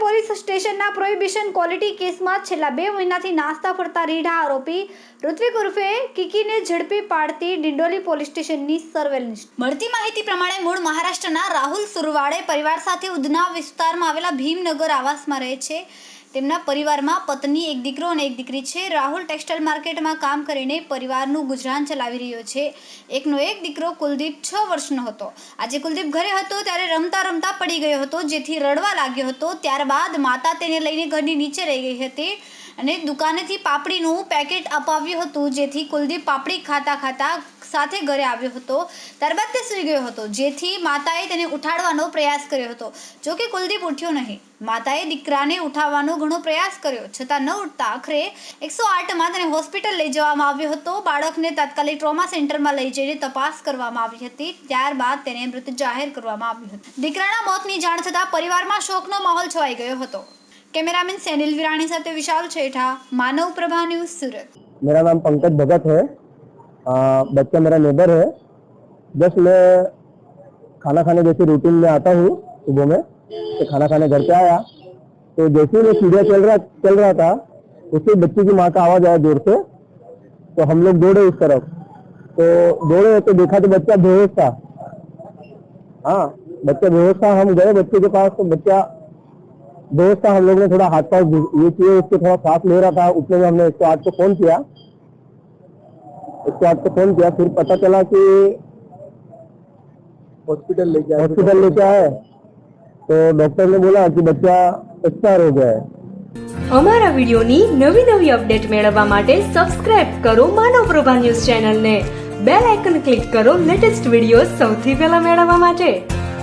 Police સ્ટેશનના prohibition quality કેસમાં છેલ્લા બે મહિનાથી નાસ્તા ફરતા રીઢા આરોપી ઋત્વિક ઉર્ફે કિકીને ઝડપી પાડતી ડિંડોલી પોલીસ સ્ટેશનની સર્વેલન્સ મળતી માહિતી પ્રમાણે મૂળ મહારાષ્ટ્રના રાહુલ સુરવાડે પરિવાર સાથે ઉધના વિસ્તારમાં આવેલા ભીમનગર આવાસમાં રહે છે. તેમના પરિવારમાં પત્ની, એક દીકરો અને એક દીકરી છે. રાહુલ ટેક્સટાઇલ માર્કેટમાં કામ કરીને પરિવારનું ગુજરાન ચલાવી રહ્યો છે. એકનો એક દીકરો કુલદીપ છ વર્ષનો હતો. આજે કુલદીપ ઘરે હતો ત્યારે રમતા રમતા પડી ગયો હતો, જેથી રડવા લાગ્યો હતો. ત્યારબાદ માતા તેને લઈને ઘરની નીચે રહી ગઈ હતી અને દુકાનેથી પાપડીનું પેકેટ અપાવ્યું હતું, જેથી કુલદીપ પાપડી ખાતા ખાતા સાથે ઘરે આવ્યો હતો ત્યારબાદ તે સૂઈ ગયો હતો જેથી માતાએ તેને ઉઠાડવાનો પ્રયાસ કર્યો હતો જો કે કુલદીપ ઉઠ્યો નહીં માતાએ દીકરાને ઉઠાવવાનો ઘણો પ્રયાસ કર્યો છતાં ન ઉઠતા આખરે એકસો આઠમાં તેને હોસ્પિટલ લઈ જવામાં આવ્યો હતો બાળકને તાત્કાલિક ટ્રોમા સેન્ટરમાં લઈ જઈને તપાસ કરવામાં આવી હતી ત્યારબાદ તેને મૃત જાહેર કરવામાં આવ્યું હતું દીકરાના મોતની જાણ થતાં પરિવારમાં શોકનો માહોલ છવાઈ ગયો હતો कैमरामैन सैनिल विरानी साथ विशाल छेठा मानव प्रभा न्यूज सूरत मेरा नाम पंकज भगत है बच्चा मेरा नेबर है। बस मैं खाना खाने जैसे रूटीन में आता हूँ सुबह में तो खाना खाने घर पे आया। तो जैसे ही मैं सीढ़िया चल रहा चल रहा था, उससे बच्चे की माँ का आवाज़ आया ज़ोर से। तो हम लोग दौड़े उस तरफ़। तो दौड़े तो देखा तो बच्चा बेहोश था। हाँ बच्चा बेहोश था। हम गए बच्चे के पास तो बच्चा बेहोश था। हम लोग ने थोड़ा हाथ पाँव ये किए, उसको थोड़ा सांस ले रहा था। उतने में हमने एक सौ आठ को फ़ोन किया। एक सौ आठ को फोन किया फिर पता चला कि हॉस्पिटल लेके आए हॉस्पिटल लेके आए तो डॉक्टर ने बोला कि बच्चा एक्सपायर हो गया है અમારા વિડિયોની નવી નવી અપડેટ મેળવવા માટે સબસ્ક્રાઇબ કરો માનવ પ્રભા ન્યૂઝ ચેનલને બેલ આઇકન ક્લિક કરો લેટેસ્ટ વિડીયો સૌથી પહેલા મેળવવા માટે